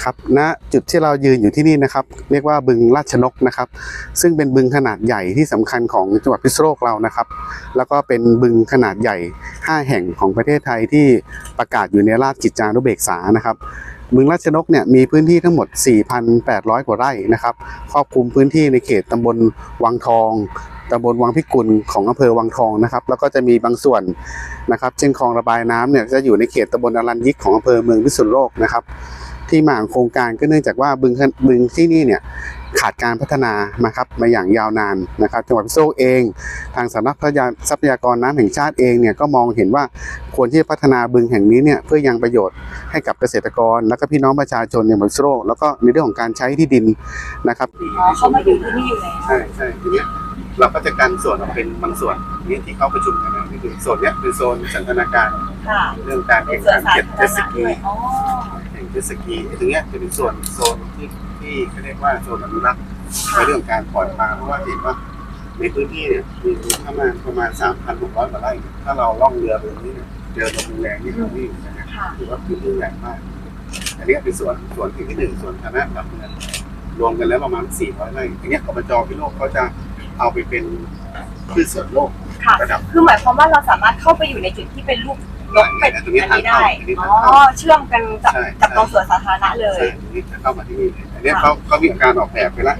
ครับณจุดที่เรายืนอยู่ที่นี่นะครับ เรียกว่าบึงราชนกนะครับ ซึ่งเป็นบึงขนาดใหญ่ที่สำคัญของจังหวัดพิษณุโลกเรานะครับ แล้วก็เป็นบึงขนาดใหญ่ 5 แห่งของประเทศไทยที่ประกาศอยู่ในราชกิจจานุเบกษานะครับบึงราชนกเนี่ยมีพื้นที่ทั้งหมด 4,800 กว่าไร่นะครับครอบคลุมพื้นที่ในเขตตำบลวังทองตำบลวังพิกุลของอำเภอวังทองนะครับ แล้วก็จะมีบางส่วนนะครับ เช่นคลองระบายน้ำเนี่ยจะอยู่ในเขตตำบลอรัญยิกของอำเภอเมืองพิษณุโลกนะครับ ที่มาของโครงการก็เนื่องจากว่าบึงบึงที่นี่เนี่ยขาดการพัฒนามาครับมาอย่างยาวนานนะครับจังหวัดพิษณุโลกเอง ทางสำนักทรัพยากรน้ำแห่งชาติเองเนี่ยก็มองเห็นว่าควรที่จะพัฒนาบึงแห่งนี้เนี่ยเพื่อยังประโยชน์ให้กับเกษตรกร และก็พี่น้องประชาชนในพิษณุโลกแล้วก็ในเรื่องของการใช้ที่ดินนะครับอ๋อเขามาอยู่ที่นี่อยู่แล้วใช่ใช่ทีเนี้ยเราก็จะกันส่วนออกเป็นบางส่วนนี่ที่เขาประชุมกันนะนี่คือโซนเนี้ยคือโซนสันทนาการค่ะเรื่องการเป็แข่นงสวนขันสาเจ็ตธารเจ็ตสณะ เจ็ตสกีไอ้ตรงเนี้ยจะเป็นส่วนโซนที่ที่เขาเรียกว่าโซนอนุรักษ์ในเรื่องการปล่อยปลาเพราะว่าเห็นว่าในพื้นที่เนี่ยมีประมาณประมาณ3,600กว่าไร่ถ้าเราล่องเรือไปตรงนี้เนี่ยเจอลมแรงนี่เราวิ่งนะฮะค่ะถือว่าพื้นที่ใหญ่มาก อันนี้เป็นส่วนส่วนที่ที่หนึ่งส่วนคณะกับเงินรวมกันแล้วประมาณ400ไร่อันเนี้ยอบจพิโลกเขาจะ เอาไปเป็นพืชสวนโลกค่ะ ระดับ คือหมายความว่าเราสามารถเข้าไปอยู่ในจุดที่เป็นรูปนกเป็ดตรงนี้อันทางนี้เข้าได้ตรงนี้อ๋ทางเข้าอเชื่อมกันกับใช่ กับใช่ตรงสวนสาธารณะเลย ใช่นี่จะเข้ามาที่นี่เลยอันเนี้ยเขาเขามีการออกแบบไปแล้ว